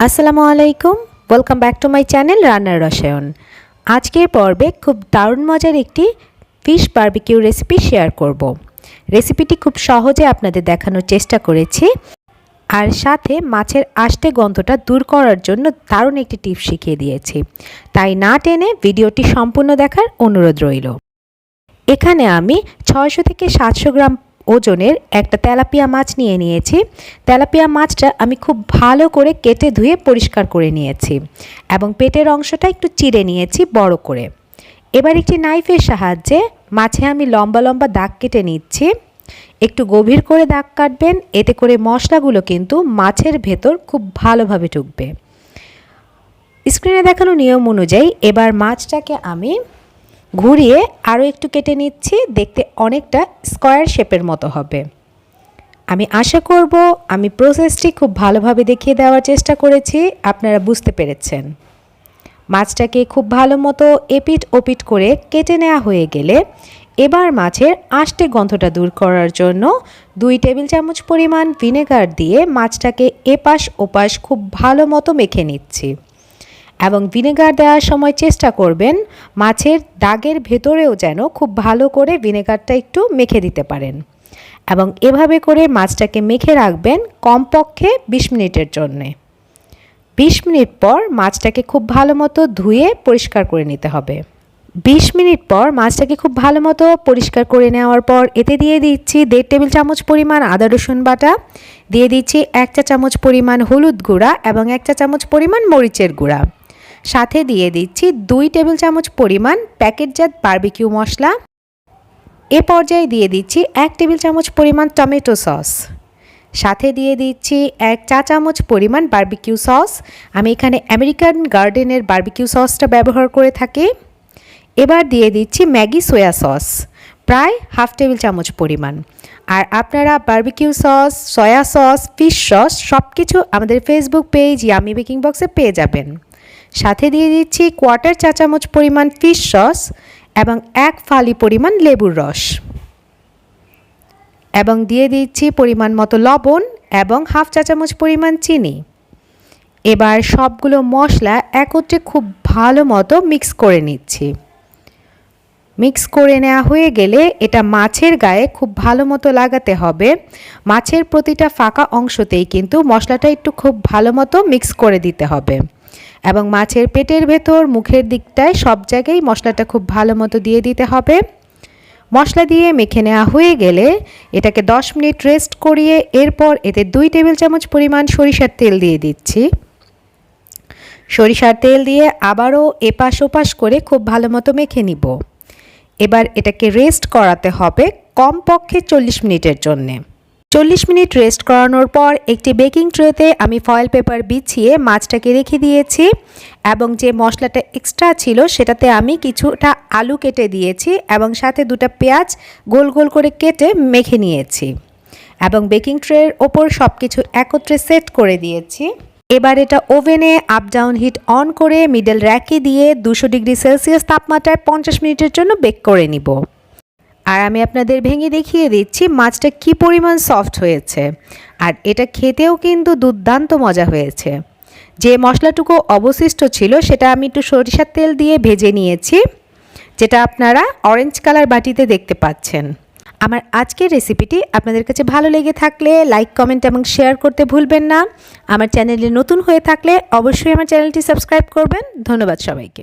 আসসালামু আলাইকুম। Welcome back to my channel রান্নার রসায়ন আজকের পর্বে খুব দারুণ মজার একটি ফিশ বারবিকিউ রেসিপি শেয়ার করব। রেসিপিটি খুব সহজে আপনাদের দেখানোর চেষ্টা করেছি। আর সাথে মাছের আষ্টে গন্ধটা দূর করার জন্য দারুণ একটি টিপস শিখিয়ে দিয়েছি। তাই না টেনে ভিডিওটি সম্পূর্ণ দেখার অনুরোধ রইল। এখানে আমি ছয়শো থেকে সাতশো গ্রাম ওজনের একটা তেলাপিয়া মাছ নিয়ে নিয়েছি। তেলাপিয়া মাছটা আমি খুব ভালো করে কেটে ধুয়ে পরিষ্কার করে নিয়েছি এবং পেটের অংশটা একটু চিড়ে নিয়েছি বড় করে। এবার একটি নাইফের সাহায্যে মাছে আমি লম্বা লম্বা দাগ কেটে নিচ্ছি। একটু গভীর করে দাগ কাটবেন, এতে করে মশলাগুলো কিন্তু মাছের ভেতর খুব ভালোভাবে ঢুকবে। স্ক্রিনে দেখানো নিয়ম অনুযায়ী এবার মাছটাকে আমি ঘুরিয়ে আরও একটু কেটে নিচ্ছি, দেখতে অনেকটা স্কোয়ার শেপের মতো হবে। আমি আশা করব আমি প্রসেসটি খুব ভালোভাবে দেখিয়ে দেওয়ার চেষ্টা করেছি, আপনারা বুঝতে পেরেছেন। মাছটাকে খুব ভালো মতো এপিট ওপিট করে কেটে নেওয়া হয়ে গেলে এবার মাছের আষ্টে গন্ধটা দূর করার জন্য দুই টেবিল চামচ পরিমাণ ভিনেগার দিয়ে মাছটাকে এপাশ ওপাশ খুব ভালো মতো মেখে নিচ্ছি। এবং ভিনেগার দেওয়ার সময় চেষ্টা করবেন মাছের দাগের ভেতরেও যেন খুব ভালো করে ভিনেগারটা একটু মেখে দিতে পারেন। এবং এভাবে করে মাছটাকে মেখে রাখবেন কমপক্ষে বিশ মিনিটের জন্যে। বিশ মিনিট পর মাছটাকে খুব ভালো মতো ধুয়ে পরিষ্কার করে নিতে হবে। বিশ মিনিট পর মাছটাকে খুব ভালো মতো পরিষ্কার করে নেওয়ার পর এতে দিয়ে দিচ্ছি দেড় টেবিল চামচ পরিমাণ আদা, রসুন বাটা, দিয়ে দিচ্ছি এক চা চামচ পরিমাণ হলুদ গুঁড়া এবং এক চা চামচ পরিমাণ মরিচের গুঁড়া। সাথে দিয়ে দিচ্ছি দুই টেবিল চামচ পরিমাণ প্যাকেটজাত বার্বিকিউ মশলা। এ পর্যায়ে দিয়ে দিচ্ছি এক টেবিল চামচ পরিমাণ টমেটো সস। সাথে দিয়ে দিচ্ছি এক চা চামচ পরিমাণ বার্বিকিউ সস। আমি এখানে আমেরিকান গার্ডেনের বার্বিকিউ সসটা ব্যবহার করে থাকি। এবার দিয়ে দিচ্ছি ম্যাগি সোয়া সস, প্রায় হাফ টেবিল চামচ পরিমাণ। আর আপনারা barbecue sauce, soya sauce, fish sauce সব কিছু আমাদের ফেসবুক পেজ ইয়ামি বেকিং বক্সে পেয়ে যাবেন। সাথে দিয়ে দিচ্ছি কোয়ার্টার চা চামচ পরিমাণ ফিশ সস এবং এক ফালি পরিমাণ লেবুর রস। এবং দিয়ে দিচ্ছি পরিমাণ মতো লবণ এবং হাফ চা চামচ পরিমাণ চিনি। এবার সবগুলো মশলা একত্রে খুব ভালো মতো মিক্স করে নিচ্ছি। মিক্স করে নেওয়া হয়ে গেলে এটা মাছের গায়ে খুব ভালো মতো লাগাতে হবে। মাছের প্রতিটা ফাঁকা অংশতেই কিন্তু মশলাটা একটু খুব ভালো মতো মিক্স করে দিতে হবে। এবং মাছের পেটের ভেতর, মুখের দিকটায় সব জায়গায় মশলাটা খুব ভালো মতো দিয়ে দিতে হবে। মশলা দিয়ে মেখে নেওয়া হয়ে গেলে এটাকে 10 মিনিট রেস্ট করিয়ে এরপর এতে দুই টেবিল চামচ পরিমাণ সরিষার তেল দিয়ে দিচ্ছি। সরিষার তেল দিয়ে আবারও এপাশ ওপাশ করে খুব ভালো মতো মেখে নিব। এবার এটাকে রেস্ট করাতে হবে কমপক্ষে চল্লিশ মিনিটের জন্যে। চল্লিশ মিনিট রেস্ট করানোর পর একটি বেকিং ট্রেতে আমি ফয়েল পেপার বিছিয়ে মাছটাকে রেখে দিয়েছি এবং যে মশলাটা এক্সট্রা ছিল সেটাতে আমি কিছুটা আলু কেটে দিয়েছি এবং সাথে দুটা পেঁয়াজ গোল গোল করে কেটে মেখে নিয়েছি এবং বেকিং ট্রের ওপর সব কিছু একত্রে সেট করে দিয়েছি। এবার এটা ওভেনে আপ ডাউন হিট অন করে মিডল র্যাকে দিয়ে দুশো ডিগ্রি সেলসিয়াস তাপমাত্রায় পঞ্চাশ মিনিটের জন্য বেক করে নিব। আর আমি আপনাদের ভেঙে দেখিয়ে দিচ্ছি মাছটা কি পরিমাণ সফট হয়েছে। আর এটা খেতেও কিন্তু দুর্দান্ত মজা হয়েছে। যে মশলাটুকু অবশিষ্ট ছিল সেটা আমি একটু সরিষার তেল দিয়ে ভেজে নিয়েছি, যেটা আপনারা অরেঞ্জ কালার বাটিতে দেখতে পাচ্ছেন। আমার আজকের রেসিপিটি আপনাদের কাছে ভালো লেগে থাকলে লাইক কমেন্ট এবং শেয়ার করতে ভুলবেন না। আমার চ্যানেলে নতুন হয়ে থাকলে অবশ্যই আমার চ্যানেলটি সাবস্ক্রাইব করবেন। ধন্যবাদ সবাইকে।